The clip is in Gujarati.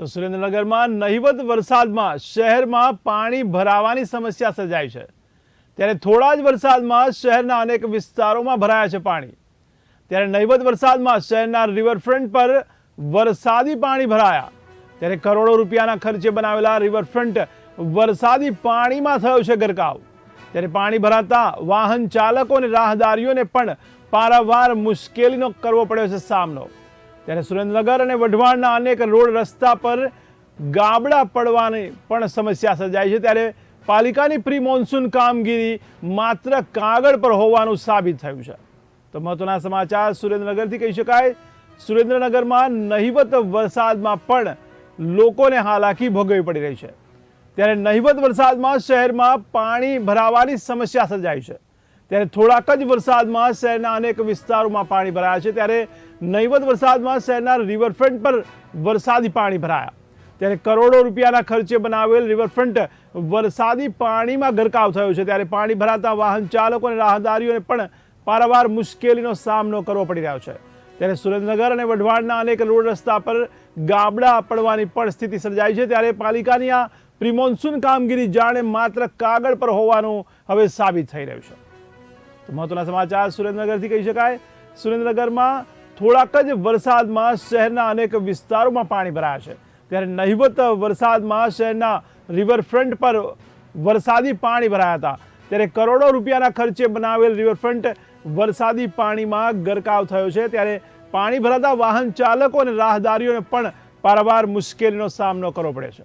તો સુરેન્દ્રનગરમાં નહિવત વરસાદમાં શહેરમાં પાણી ભરાવાની સમસ્યા સર્જાઈ છે. ત્યારે થોડા જ વરસાદમાં શહેરના અનેક વિસ્તારોમાં ભરાયા છે પાણી. ત્યારે નહિવત વરસાદમાં શહેરના રિવરફ્રન્ટ પર વરસાદી પાણી ભરાયા. ત્યારે કરોડો રૂપિયાના ખર્ચે બનાવેલા રિવરફ્રન્ટ વરસાદી પાણીમાં થયો છે ગરકાવ. ત્યારે પાણી ભરાતા વાહન ચાલકો અને રાહદારીઓને પણ પારાવાર મુશ્કેલીનો કરવો પડ્યો છે સામનો. ત્યારે સુરેન્દ્રનગર અને વઢવાણના અનેક રોડ રસ્તા પર ગાબડા પડવાની પણ સમસ્યા સર્જાય છે. ત્યારે પાલિકાની પ્રી મોન્સૂન કામગીરી માત્ર કાગળ પર હોવાનું સાબિત થયું છે. તો મહત્વના સમાચાર સુરેન્દ્રનગરથી કહી શકાય. સુરેન્દ્રનગરમાં નહિવત વરસાદમાં પણ લોકોને હાલાકી ભોગવવી પડી રહી છે. ત્યારે નહિવત વરસાદમાં શહેરમાં પાણી ભરાવાની સમસ્યા સર્જાઈ છે. ત્યારે થોડાક જ વરસાદમાં શહેરના અનેક વિસ્તારોમાં પાણી ભરાયા છે. ત્યારે નહીવત વરસાદમાં શહેરના રિવરફ્રન્ટ પર વરસાદી પાણી ભરાયા. ત્યારે કરોડો રૂપિયાના ખર્ચે બનાવેલ રિવરફ્રન્ટ વરસાદી પાણીમાં ગરકાવ થયો છે. ત્યારે પાણી ભરાતા વાહન ચાલકો અને રાહદારીઓને પણ પારાવાર મુશ્કેલીનો સામનો કરવો પડી રહ્યો છે. ત્યારે સુરેન્દ્રનગર અને વઢવાણના અનેક રોડ રસ્તા પર ગાબડા પડવાની પણ સ્થિતિ સર્જાઈ છે. ત્યારે પાલિકાની આ પ્રિમોન્સૂન કામગીરી જાણે માત્ર કાગળ પર હોવાનું હવે સાબિત થઈ રહ્યું છે. મહત્વના સમાચાર સુરેન્દ્રનગરથી કહી શકાય. સુરેન્દ્રનગરમાં થોડાક જ વરસાદમાં શહેરના અનેક વિસ્તારોમાં પાણી ભરાયા છે. ત્યારે નહિવત વરસાદમાં શહેરના રિવરફ્રન્ટ પર વરસાદી પાણી ભરાયા હતા. ત્યારે કરોડો રૂપિયાના ખર્ચે બનાવેલ રિવરફ્રન્ટ વરસાદી પાણીમાં ગરકાવ થયો છે. ત્યારે પાણી ભરાતા વાહન ચાલકો અને રાહદારીઓને પણ પારાવાર મુશ્કેલીનો સામનો કરવો પડે છે.